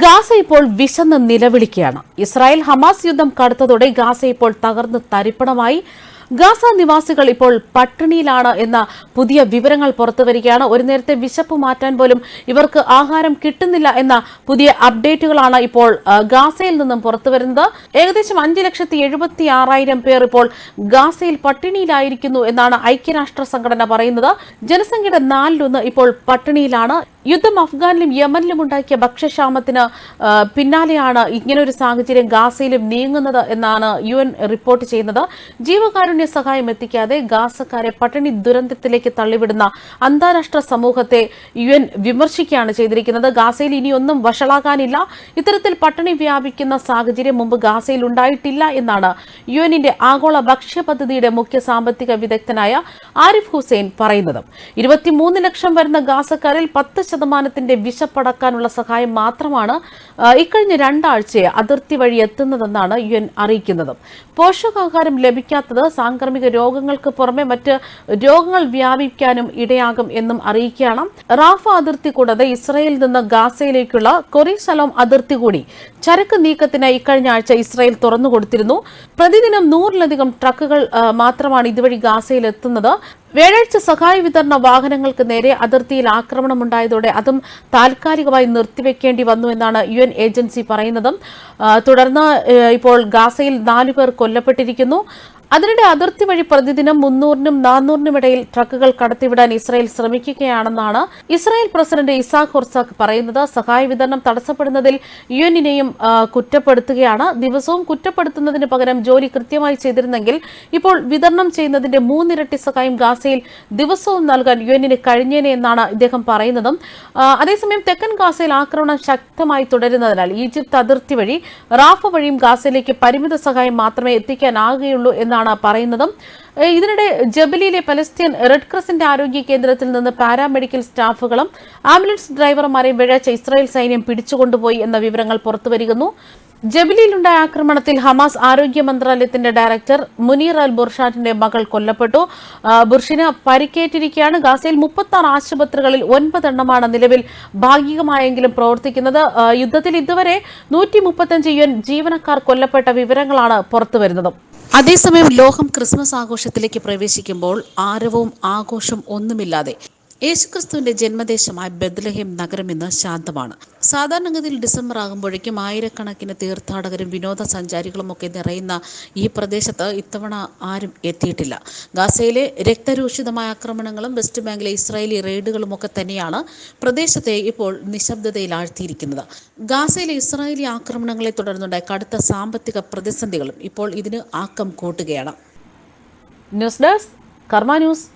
Gaza ഇപ്പോൾ വിശന്ന് നിലവിളിക്കുകയാണ്. Israel Hamas യുദ്ധം കടുത്തതോടെ ഗാസ ഇപ്പോൾ തകർന്ന് തരിപ്പണമായി. ഗാസ നിവാസികൾ ഇപ്പോൾ പട്ടിണിയിലാണ് എന്ന പുതിയ വിവരങ്ങൾ പുറത്തു വരികയാണ് ഒരു നേരത്തെ വിശപ്പ് മാറ്റാൻ പോലും ഇവർക്ക് ആഹാരം കിട്ടുന്നില്ല എന്ന പുതിയ അപ്ഡേറ്റുകളാണ് ഇപ്പോൾ ഗാസയിൽ നിന്നും പുറത്തുവരുന്നത്. ഏകദേശം അഞ്ച് ലക്ഷത്തി എഴുപത്തി ആറായിരം പേർ ഇപ്പോൾ ഗാസയിൽ പട്ടിണിയിലായിരിക്കുന്നു എന്നാണ് ഐക്യരാഷ്ട്ര സംഘടന പറയുന്നത്. ജനസംഖ്യയുടെ നാലിലൊന്ന് ഇപ്പോൾ പട്ടിണിയിലാണ്. യുദ്ധം അഫ്ഗാനിലും യമനിലും ഉണ്ടാക്കിയ ഭക്ഷ്യക്ഷാമത്തിന് പിന്നാലെയാണ് ഇങ്ങനൊരു സാഹചര്യം ഗാസയിലും നീങ്ങുന്നത് എന്നാണ് യു റിപ്പോർട്ട് ചെയ്യുന്നത്. ജീവകാരുണ്യ സഹായം എത്തിക്കാതെ ഗാസക്കാരെ പട്ടിണി ദുരന്തത്തിലേക്ക് തള്ളിവിടുന്ന അന്താരാഷ്ട്ര സമൂഹത്തെ യു എൻ വിമർശിക്കുകയാണ് ചെയ്തിരിക്കുന്നത്. ഗാസയിൽ ഇനിയൊന്നും വഷളാകാനില്ല. ഇത്തരത്തിൽ പട്ടിണി വ്യാപിക്കുന്ന സാഹചര്യം മുമ്പ് ഗാസയിൽ ഉണ്ടായിട്ടില്ല എന്നാണ് യു എന്നിന്റെ ആഗോള ഭക്ഷ്യ പദ്ധതിയുടെ മുഖ്യ സാമ്പത്തിക വിദഗ്ധനായ ആരിഫ് ഹുസൈൻ പറയുന്നത്. ഇരുപത്തിമൂന്ന് ലക്ഷം വരുന്ന ഗാസക്കാരിൽ പത്ത് ശതമാനത്തിന്റെ വിശപ്പടക്കാനുള്ള സഹായം മാത്രമാണ് ഇക്കഴിഞ്ഞ രണ്ടാഴ്ചയെ അതിർത്തി വഴി എത്തുന്നതെന്നാണ് യു എൻ അറിയിക്കുന്നത്. പോഷകാഹാരം ലഭിക്കാത്തത് സാംക്രമിക രോഗങ്ങൾക്ക് പുറമെ മറ്റ് രോഗങ്ങൾ വ്യാപിക്കാനും ഇടയാകും എന്നും അറിയിക്കുകയാണ്. റാഫ അതിർത്തി കൂടാതെ ഇസ്രയേലിൽ നിന്ന് ഗാസയിലേക്കുള്ള കൊറിസലോം അതിർത്തി കൂടി ചരക്ക് നീക്കത്തിന് ഇക്കഴിഞ്ഞ ആഴ്ച ഇസ്രായേൽ തുറന്നുകൊടുത്തിരുന്നു പ്രതിദിനം നൂറിലധികം ട്രക്കുകൾ മാത്രമാണ് ഇതുവഴി ഗാസയിൽ എത്തുന്നത്. വ്യാഴാഴ്ച സഹായ വിതരണ വാഹനങ്ങൾക്ക് നേരെ അതിർത്തിയിൽ ആക്രമണമുണ്ടായതോടെ അതും താൽക്കാലികമായി നിർത്തിവെക്കേണ്ടി വന്നു എന്നാണ് യു എൻ ഏജൻസി പറയുന്നത്. തുടർന്ന് ഇപ്പോൾ ഗാസയിൽ നാലുപേർ കൊല്ലപ്പെട്ടിരിക്കുന്നു. അതിനിടെ അതിർത്തി വഴി പ്രതിദിനം മുന്നൂറിനും നാനൂറിനും ഇടയിൽ ട്രക്കുകൾ കടത്തിവിടാൻ ഇസ്രായേൽ ശ്രമിക്കുകയാണെന്നാണ് ഇസ്രായേൽ പ്രസിഡന്റ് ഇസാഖ് ഹുർസാഖ് പറയുന്നത്. സഹായ വിതരണം തടസ്സപ്പെടുന്നതിൽ യു എന്നിനെയും കുറ്റപ്പെടുത്തുകയാണ്. ദിവസവും കുറ്റപ്പെടുത്തുന്നതിന് പകരം ജോലി കൃത്യമായി ചെയ്തിരുന്നെങ്കിൽ ഇപ്പോൾ വിതരണം ചെയ്യുന്നതിന്റെ മൂന്നിരട്ടി സഹായം ഗാസയിൽ ദിവസവും നൽകാൻ യു എന്നിന് കഴിഞ്ഞേനെ എന്നാണ് ഇദ്ദേഹം പറയുന്നതും. അതേസമയം തെക്കൻ ഗാസയിൽ ആക്രമണം ശക്തമായി തുടരുന്നതിനാൽ ഈജിപ്ത് അതിർത്തി വഴി റാഫ വഴിയും ഗാസയിലേക്ക് പരിമിത സഹായം മാത്രമേ എത്തിക്കാനാകുകയുള്ളൂ എന്നാണ് പറയുന്നതും. ഏ, ഇതിനിടെ ജബലിയിലെ പലസ്തീൻ റെഡ് ക്രോസിന്റെ ആരോഗ്യ കേന്ദ്രത്തിൽ നിന്ന് പാരാമെഡിക്കൽ സ്റ്റാഫുകളും ആംബുലൻസ് ഡ്രൈവർമാരെയും വെള്ളിയാഴ്ച ഇസ്രായേൽ സൈന്യം പിടിച്ചുകൊണ്ടുപോയി എന്ന വിവരങ്ങൾ പുറത്തുവരികന്നു ജബലിയിലുണ്ടായ ആക്രമണത്തിൽ ഹമാസ് ആരോഗ്യ മന്ത്രാലയത്തിന്റെ ഡയറക്ടർ മുനീർ അൽ ബുർഷാറ്റിന്റെ മകൾ കൊല്ലപ്പെട്ടു. ബുർഷിന് പരിക്കേറ്റിരിക്കുകയാണ്. ഗാസയിൽ മുപ്പത്തി ആശുപത്രികളിൽ ഒൻപതെണ്ണമാണ് നിലവിൽ ഭാഗികമായെങ്കിലും പ്രവർത്തിക്കുന്നത്. യുദ്ധത്തിൽ ഇതുവരെ നൂറ്റി മുപ്പത്തഞ്ച് യു എൻ ജീവനക്കാർ കൊല്ലപ്പെട്ട വിവരങ്ങളാണ് പുറത്തുവരുന്നത്. അതേസമയം ലോകം ക്രിസ്മസ് ആഘോഷത്തിലേക്ക് പ്രവേശിക്കുമ്പോൾ ആരവവും ആഘോഷം ഒന്നുമില്ലാതെ യേശുക്രിസ്തുവിന്റെ ജന്മദേശമായ ബദ്ലഹേം നഗരം ഇന്ന് ശാന്തമാണ്. സാധാരണഗതിയിൽ ഡിസംബർ ആകുമ്പോഴേക്കും ആയിരക്കണക്കിന് തീർത്ഥാടകരും വിനോദസഞ്ചാരികളും ഒക്കെ നിറയുന്ന ഈ പ്രദേശത്ത് ഇത്തവണ ആരും എത്തിയിട്ടില്ല. ഗാസയിലെ രക്തരൂഷിതമായ ആക്രമണങ്ങളും വെസ്റ്റ് ബാങ്കിലെ ഇസ്രായേലി റെയ്ഡുകളും ഒക്കെ തന്നെയാണ് പ്രദേശത്തെ ഇപ്പോൾ നിശബ്ദതയിൽ ആഴ്ത്തിയിരിക്കുന്നത് ഗാസയിലെ ഇസ്രായേലി ആക്രമണങ്ങളെ തുടർന്നുണ്ടായ കടുത്ത സാമ്പത്തിക പ്രതിസന്ധികളും ഇപ്പോൾ ഇതിന് ആക്കം കൂട്ടുകയാണ്. News desk Karma news.